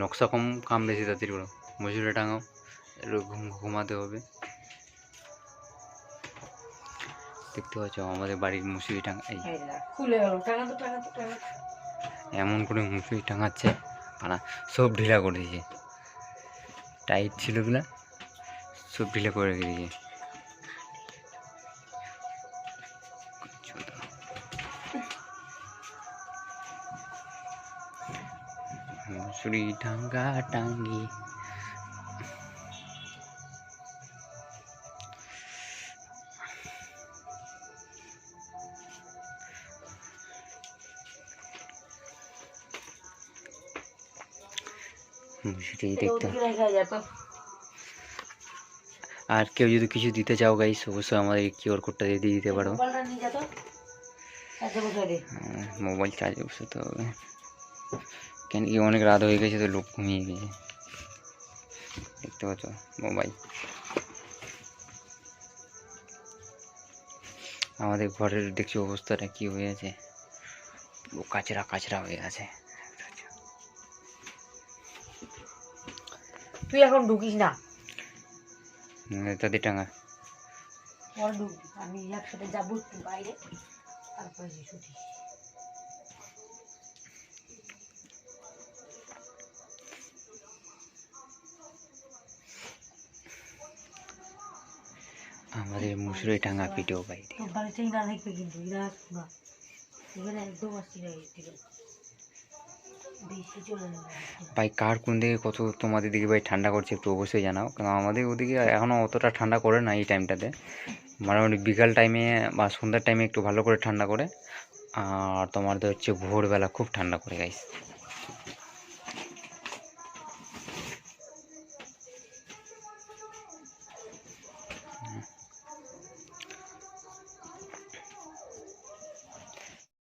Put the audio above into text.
নকশা কম কাম বেশি তাড়াতাড়ি করো। মজুরে টাঙাও ঘুমাতে হবে। দেখতে পাচ্ছ আমাদের বাড়ির মুসুরি টাঙা এই এমন করে মুসুরি টাঙাচ্ছে পানা সব ঢিলা করে দিয়েছে। টাইট ছিলগুলা সব ঢিলা করে দিয়েছে। মুসুরি টাঙ্গা টাঙ্গি মুসুরি এটা দেখতে ওদিকে রেখে যায় তো আর কেউ যদি কিছু দিতে চাও গাইস অবশ্যই আমাদের কিউআর কোডটা দিয়ে দিয়ে দিতে পারো মোবাইলটা নিয়ে যা তো আচ্ছা বসে রে হ্যাঁ, মোবাইল চার্জে বসাতে হবে কেন কি অনেক রাত হয়ে গেছে তো লোক ঘুমিয়ে গেছে। দেখতে পাচ্ছ মোবাইল। আমাদের ঘরের দেখছি অবস্থাটা কি হয়ে আছে। পুরো কাচরা কাচরা হয়ে আছে। তুই এখন ঢুকিস না? তাদের টাঙা। আমি একসাথে যাব একটু বাইরে তারপরে ছুটি আমাদের মুসুরি টাঙা পিঠেও বাড়িতে তোর না থাকবে কিন্তু এরা না এখানে একদম আসছি না এর থেকে বেশি চলে যাবে। ভাই কার কোন দিকে কত তোমাদের দিকে ভাই ঠান্ডা করছে একটু অবশ্যই জানাও। কারণ আমাদের ওদিকে এখনও অতটা ঠান্ডা করে না এই টাইমটাতে মোটামুটি বিকাল টাইমে বা সন্ধ্যার টাইমে একটু ভালো করে ঠান্ডা করে। আর তোমাদের হচ্ছে ভোরবেলা খুব ঠান্ডা করে গাইস